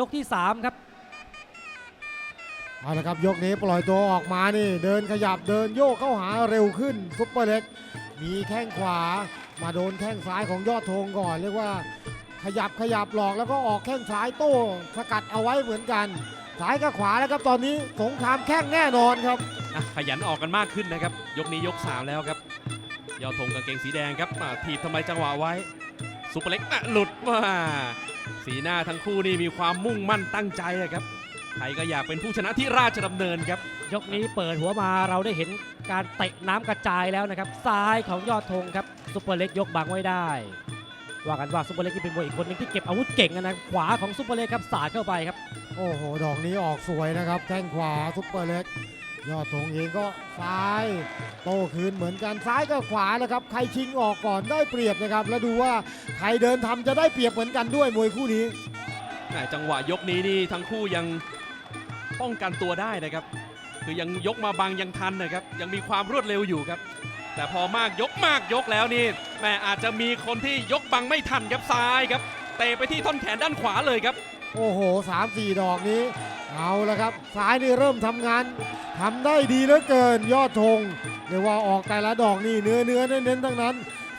ยกที่ 3 ครับ เอาละครับยกนี้ปล่อยตัวออกมานี่ เดินขยับเดินโยกเข้าหาเร็วขึ้นซุปเปอร์เล็ก มีแข้งขวามาโดนแข้งซ้ายของยอดธงก่อน เรียกว่าขยับขยับหลอกแล้วก็ออกแข้งซ้ายโต้สกัดเอาไว้เหมือนกันซ้ายกับขวาแล้วครับตอนนี้สงครามแข้งแน่นอนครับอะขยันออกกันมากขึ้นนะครับ ยกนี้ยก 3 แล้วครับ ยอดธงกางเกงสีแดงครับอะถีบทำไมจังหวะไว้ซุปเปอร์เล็กอะหลุดว่า สีหน้าทั้งคู่นี่มีความมุ่งมั่นตั้งใจอะครับ ใครก็อยากเป็นผู้ชนะที่ราชดำเนินครับ ยกนี้เปิดหัวมาเราได้เห็นการเตะน้ำกระจายแล้วนะครับ ซ้ายของยอดธงครับซุปเปอร์เล็กยกบังไว้ได้ ว่ากันว่าซุปเปอร์เล็กนี่เป็นมวยอีกคนหนึงที่เก็บอาวุธเก่งนะขวาของซุปเปอร์เล็กครับสาดเข้าไปครับ โอ้โห ดอกนี้ออกสวยนะครับ แข้งขวาซุปเปอร์เล็ก ยอดธงเองก็ซ้าย โต้คืนเหมือนกันซ้ายกับขวานะครับ ใครชิงออกก่อนได้เปรียบนะครับ แล้วดูว่าใครเดินทำจะได้เปรียบเหมือนกันด้วยมวยคู่นี้แหม่จังหวะยกนี้นี่ทั้งคู่ยังป้องกันตัวได้นะครับ คือยังยกมาบังยังทันนะครับ ยังมีความรวดเร็วอยู่ครับ แต่พอมากยกมากยกแล้วนี่แหม่อาจจะมีคนที่ยกบังไม่ทันครับซ้ายครับเตะไปที่ท่อนแขนด้านขวาเลยครับ โอ้โหสามสี่ดอกนี้ เอาละครับซ้ายนี่เริ่มทำงานทำได้ดีเหลือเกินยอดธงเรียกว่าออกแต่ละดอกนี่เนื้อเนื้อเน้นๆทั้งนั้น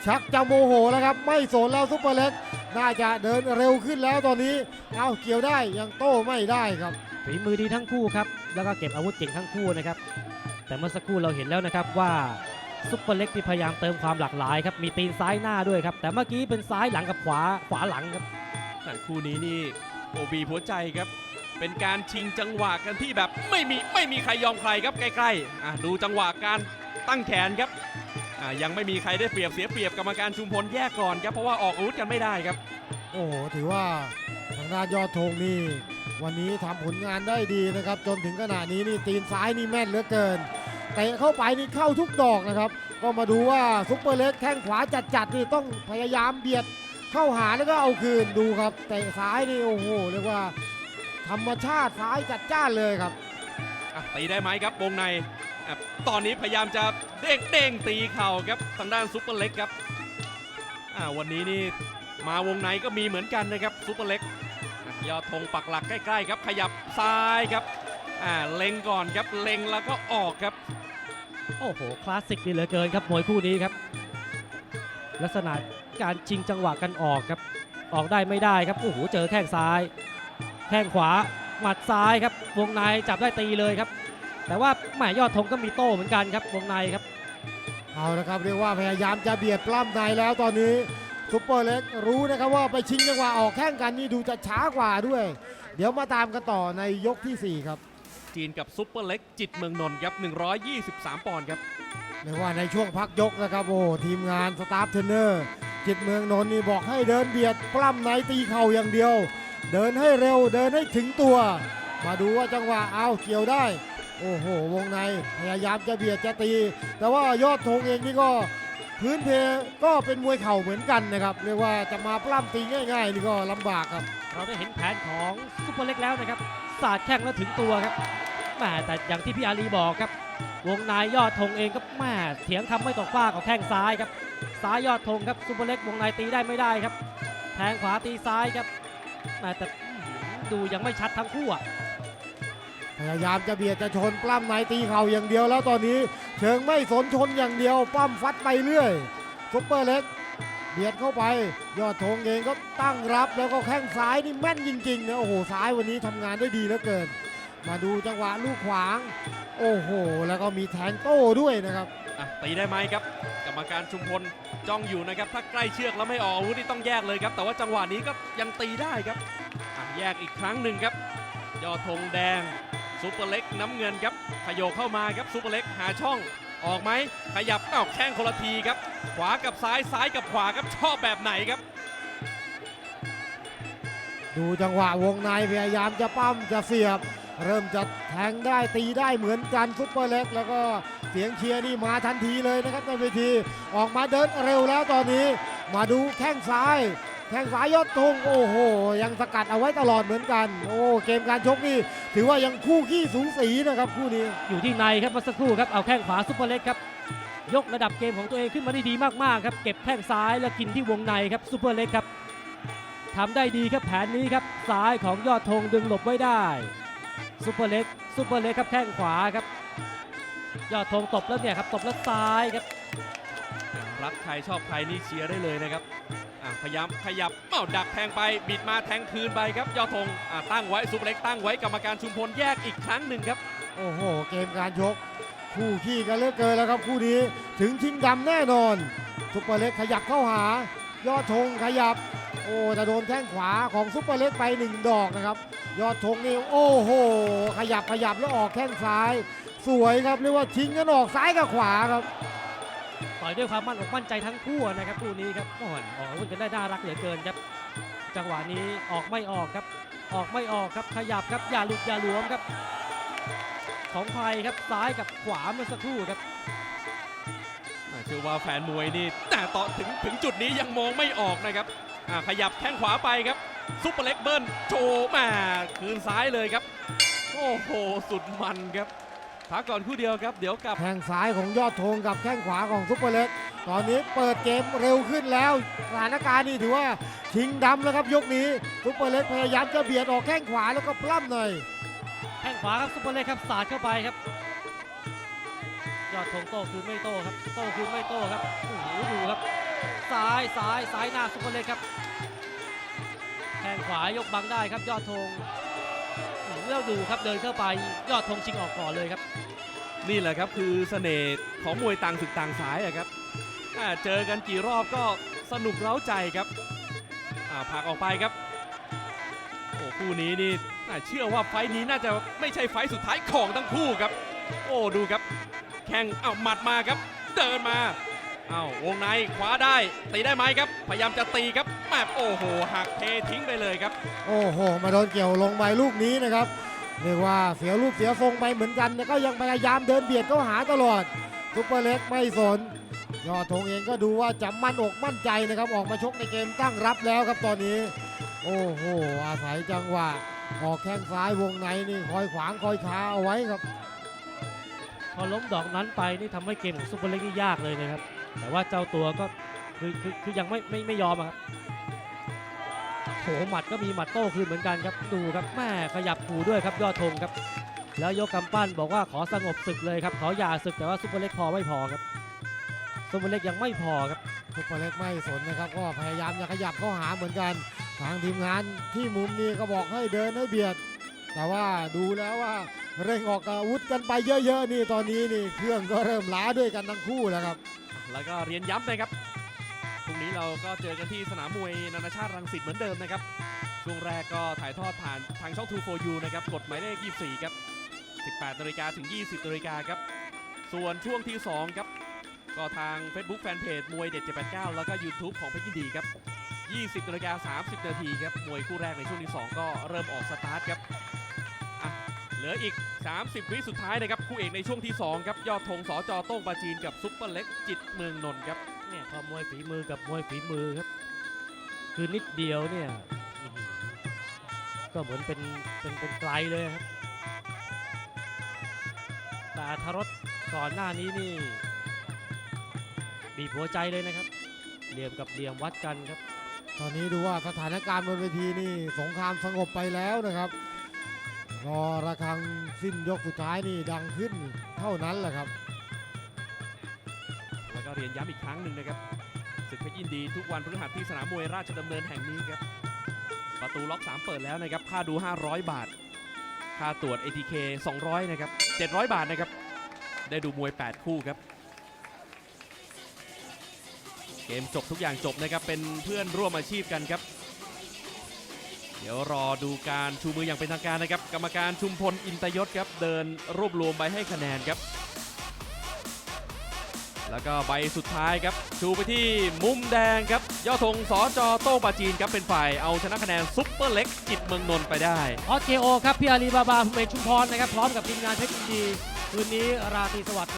ชักจะโมโหแล้วครับ ไม่สนแล้วซุปเปอร์เล็ก น่าจะเดินเร็วขึ้นแล้วตอนนี้ เอาเกี่ยวได้ยังโต้ไม่ได้ครับฝีมือดีทั้งคู่ครับแล้วก็เก็บอาวุธเก่งทั้งคู่นะครับ แต่เมื่อสักครู่เราเห็นแล้วนะครับว่าซุปเปอร์เล็กที่พยายามเติมความหลากหลายครับมีตีนซ้ายหน้าด้วยครับ แต่เมื่อกี้เป็นซ้ายหลังกับขวาขวาหลังครับแต่คู่นี้นี่โอบีหัวใจครับ เป็นการชิงจังหวะกันที่แบบไม่มีไม่มีใครยอมใครครับใกล้ๆอะดูจังหวะการตั้งแขนครับอะยังไม่มีใครได้เปรียบเสียเปรียบกรรมการชุมพลแยกก่อนครับเพราะว่าออกอาวุธกันไม่ได้ครับ โอ้โหถือว่าทางด้านยอดธงนี่วันนี้ทำผลงานได้ดีนะครับ จนถึงขณะนี้นี่ตีนซ้ายนี่แม่นเหลือเกินเตะเข้าไปนี่เข้าทุกดอกนะครับ ก็มาดูว่าซุปเปอร์เล็กแข้งขวาจัดๆนี่ต้องพยายามเบียดเข้าหาแล้วก็เอาคืนดูครับเตะซ้ายนี่โอ้โหเรียกว่า ธรรมชาติซ้ายจัดจ้านเลยครับ อะตีได้ไหมครับวงในอะตอนนี้พยายามจะเด้งเด้งตีเข่าครับทางด้านซุปเปอร์เล็กครับอะวันนี้นี่มาวงในก็มีเหมือนกันนะครับซุปเปอร์เล็กอะยอดธงปักหลักใกล้ ๆ ครับขยับซ้ายครับอ่าเล็งก่อนครับเล็งแล้วก็ออกครับ โอ้โห คลาสสิกดีเหลือเกินครับมวยคู่นี้ครับ ลักษณะการชิงจังหวะกันออกครับ ออกได้ไม่ได้ครับ โอ้โห เจอแข้งซ้าย แข้งขวาหมัดซ้ายครับ วงในจับได้ตีเลยครับ แต่ว่าแหมยอดธงก็มีโต้เหมือนกันครับ วงในครับ เอาละครับเรียกว่าพยายามจะเบียดปล้ำในแล้วตอนนี้ซุปเปอร์เล็กรู้นะครับว่าไปชิงจังหวะออกแข้งกันนี่ดูจะช้ากว่าด้วย เดี๋ยวมาตามกันต่อในยกทีสี่4 ครับจีนกับซุปเปอร์เล็กจิตเมืองนนท์ครับ 123 ปอนด์ครับเรียกว่าในช่วงพักยกนะครับโอ้ทีมงานสตาฟเทรนเนอร์จิตเมืองนนท์นี่บอกให้เดินเบียดปล้ำในตีเข่าอย่างเดียว เดินให้เร็วเดินให้ถึงตัว มาดูว่าจังหวะเอาเกี่ยวได้ โอ้โห วงในพยายามจะเบียดจะตี แต่ว่ายอดธงเองนี่ก็พื้นเพก็เป็นมวยเข่าเหมือนกันนะครับเรียกว่าจะมาปล้ำตีง่ายๆนี่ก็ลำบากครับ เราได้เห็นแผนของซุปเปอร์เล็กแล้วนะครับสาดแข้งแล้วถึงตัวครับแหมแต่อย่างที่พี่อาลีบอกครับ วงในยอดธงเองก็แหมเถียงคำไม่ตกฟากับแข้งซ้ายครับซ้ายยอดธงครับซุปเปอร์เล็กวงในตีได้ไม่ได้ครับ แทงขวาตีซ้ายครับ แหมแต่อื้อหือดูยังไม่ชัดทั้งคู่อะพยายามจะเบียดจะชนปล้ำในตีเข่าอย่างเดียวแล้วตอนนี้ เชิงไม่สนชนอย่างเดียวปั้มฟัดไปเรื่อยซุปเปอร์เล็กเบียดเข้าไป ยอดธงเองก็ตั้งรับแล้วก็แข้งซ้ายนี่แม่นจริงๆนะโอ้โหซ้ายวันนี้ทำงานได้ดีเหลือเกิน มาดูจังหวะลูกขวาง โอ้โห แล้วก็มีแทงโต้ด้วยนะครับอะตีได้ไหมครับก รมการชุมพลจ้องอยู่นะครับ ถ้าใกล้เชือกแล้วไม่ออกอาวุธนี่ต้องแยกเลยครับ แต่ว่าจังหวะนี้ก็ยังตีได้ครับแยกอีกครั้งหนึ่งครับ ยอดธงแดงซูเปอร์เล็กน้ำเงินครับขยโยเข้ามาครับซูเปอร์เล็กหาช่องออกไหมขยับอ้าแข้งคนละทีครับ ขวากับซ้ายซ้ายกับขวาครับชอบแบบไหนครับ ดูจังหวะวงในพยายามจะปั้มจะเสียบ เริ่มจะแทงได้ตีได้เหมือนกันซุปเปอร์เล็ก แล้วก็เสียงเชียร์นี่มาทันทีเลยนะครับในเวทีออกมาเดินเร็วแล้วตอนนี้ มาดูแข้งซ้ายแข้งซ้ายยอดธงโอ้โห ยังสกัดเอาไว้ตลอดเหมือนกัน โอ้เกมการชกนี่ ถือว่ายังคู่ขี้สูสีนะครับคู่นี้อยู่ที่ในครับเมื่อสักครู่ครับเอาแข้งขวาซุปเปอร์เล็กครับ ยกระดับเกมของตัวเองขึ้นมาได้ดีมากๆครับเก็บแข้งซ้ายแล้วกินที่วงในครับซุปเปอร์เล็กครับ ทำได้ดีครับแผนนี้ครับซ้ายของยอดธงดึงหลบไว้ได้ซุปเปอร์เล็กซุปเปอร์เล็กครับแข้งขวาครับ ยอดธงตบแล้วเนี่ยครับตบแล้วซ้ายครับรักใครชอบใครนี่เชียร์ได้เลยนะครับอะพยายามขยับเอ้าดักแทงไปบิดมาแทงคืนไปครับยอดธงอะตั้งไว้ซุปเปอร์เล็กตั้งไว้กรรมการชุมพลแยกอีกครั้งหนึ่งครับโอ้โห เกมการชกคู่ขี้กันเหลือเกินแล้วครับคู่นี้ถึงชิงดำแน่นอนซุปเปอร์เล็กขยับเข้าหายอดธงขยับ โอ้แต่โดนแข้งขวาของซุปเปอร์เล็กไปหนึ่งดอกนะครับ ยอดธงนี่โอ้โห ขยับขยับแล้วออกแข้งซ้าย สวยครับเรียกว่าชิงกันออกซ้ายกับขวาครับต่อยด้วยความมั่นอกมั่นใจทั้งคู่นะครับคู่นี้ครับโอ้โหออกอาวุธกันได้น่ารักเหลือเกินครับ จังหวะนี้ออกไม่ออกครับ ออกไม่ออกครับขยับครับอย่าหลุดอย่าหลวมครับ ของไทยครับซ้ายกับขวาเมื่อสักครู่ครับอะเชื่อว่าแฟนมวยนี่แต่ต่อถึงถึงจุดนี้ยังมองไม่ออกนะครับอะ ขยับแข้งขวาไปครับซุปเปอร์เล็กเบิ้ลโชว์มาคืนซ้ายเลยครับ โอ้โห สุดมันครับพักก่อนคู่เดียวครับ เดี๋ยวกลับแข้งซ้ายของยอดธงกับแข้งขวาของซุปเปอร์เล็ก ตอนนี้เปิดเกมเร็วขึ้นแล้วสถานการณ์นี่ถือว่าชิงดำแล้วครับยกนี้ซุปเปอร์เล็กพยายามจะเบียดออกแข้งขวาแล้วก็ปล้ำหน่อยแข้งขวาครับซุปเปอร์เล็กครับสาดเข้าไปครับ ยอดธงโต้คืนไม่โต้ครับโต้คืนไม่โต้ครับโอ้โหดูครับ ซ้ายซ้ายซ้ายหน้าซุปเร์เล็กครับแข้งขวายกบังได้ครับยอดธงอื้อแล้วดูครับเดินเข้าไปยอดธงชิงออกก่อนเลยครับ นี่แหละครับคือเสน่ห์ของมวยต่างศึกต่างสายอะครับอ่าเจอกันกี่รอบก็สนุกเร้าใจครับอ่าผลักออกไปครับโอ้คู่นี้นี่เชื่อว่าไฟนี้น่าจะไม่ใช่ไฟสุดท้ายของทั้งคู่ครับ โอ้ดูครับ แข่งเอาหมัดมาครับ เดินมา อาวงในคว้าได้ตีได้ไหมครับ พยายามจะตีครับแมบโอ้โหหักเททิ้งไปเลยครับ โอ้โห มาโดนเกี่ยวลงไปลูกนี้นะครับเรียกว่าเสียลูกเสียทรงไปเหมือนกันแต่ก็ยังพยายามเดินเบียดเข้าหาตลอดซุปเปอร์เล็กไม่สนยอดธงเองก็ดูว่าจะมั่นอกมั่นใจนะครับออกมาชกในเกมตั้งรับแล้วครับตอนนี้ โอ้โหอาศัยจังหวะออกแข้งซ้ายวงในนี่คอยขวางคอยคาเอาไว้ครับ พอล้มดอกนั้นไปนี่ทำให้เกมของซุปเปอร์เล็กนี่ยากเลยนะครับ แต่ว่าเจ้าตัวก็คือคือคือยังไม่ไม่ไม่ยอมอะครับโหหมัดก็มีหมัดโต้คืนเหมือนกันครับดูครับแม่ขยับขู่ด้วยครับยอดธงครับ แล้วยกกำปั้นบอกว่าขอสงบศึกเลยครับขออย่าศึกแต่ว่าซุปเปอร์เล็กพอไม่พอครับซุปเปอร์เล็กยังไม่พอครับซุปเปอร์เล็กไม่สนนะครับก็พยายามจะขยับเข้าหาเหมือนกัน ทางทีมงานที่มุมนี้ก็บอกให้เดินให้เบียด แต่ว่าดูแล้วว่าเร่งออกอาวุธกันไปเยอะๆนี่ตอนนี้นี่เครื่องก็เริ่มล้าด้วยกันทั้งคู่แล้วครับ แล้วก็เรียนย้ำนะครับพรุ่งนี้เราก็เจอกันที่สนามมวยนานาชาติรังสิตเหมือนเดิมนะครับ ช่วงแรกก็ถ่ายทอดผ่านทางช่อง2 for you นะครับ กดหมายเลข 24 ครับ 18นาฬิกาถึง 20นาฬิกาครับ ส่วนช่วงที่ 2 ครับ ก็ทาง Facebook Fanpage มวยเด็ด 789 แล้วก็ YouTube ของเพชรยินดีครับ 20นาฬิกา30 นาทีครับ มวยคู่แรกในช่วงที่ 2 ก็เริ่มออกสตาร์ทครับ เหลืออีก 30 วิสุดท้ายนะครับคู่เอกในช่วงที่ 2 ครับ ยอดธงสจโต้งปาจีนกับซุปเปอร์เล็กจิตเมืองนนท์ครับเนี่ยพอมวยฝีมือกับมวยฝีมือครับ คือนิดเดียวเนี่ยอื้อหือก็เหมือนเป็นเป็นเป็นไกลเลยครับ แต่อรรถรสก่อนหน้านี้นี่บีบหัวใจเลยนะครับเหลี่ยมกับเหลี่ยมวัดกันครับ ตอนนี้ดูว่าสถานการณ์บนเวทีนี่สงครามสงบไปแล้วนะครับร อระฆังสิ้นยกสุดท้ายนี่ดังขึ้นเท่านั้นแหละครับ แล้วก็เรียนย้ำอีกครั้งหนึ่งนะครับศึกเพชรยินดีทุกวันพฤหัสที่สนามมวยราชดำเนินแห่งนี้ครับ ประตูล็อก 3 เปิดแล้วนะครับ ค่าดู 500 บาท ค่าตรวจ ATK 200 นะครับ 700 บาทนะครับ ได้ดูมวย 8 คู่ครับ เกมจบทุกอย่างจบนะครับ เป็นเพื่อนร่วมอาชีพกันครับ เดี๋ยวรอดูการชูมืออย่างเป็นทางการนะครับ กรรมการชุมพลอินตยศครับ เดินรวบรวมใบให้คะแนนครับ แล้วก็ใบสุดท้ายครับ ชูไปที่มุมแดงครับยอดธงสอจโต้ปาจีนครับเป็นฝ่ายเอาชนะคะแนนซุปเปอร์เล็กจิตเมืองนนท์ไปได้ออสเกโอครับพี่อาลีบาบาภูมิเอกชุมพรนะครับพร้อมกับทีมงานเพชรยินดี คืนนี้ราตรีสวัสดิ์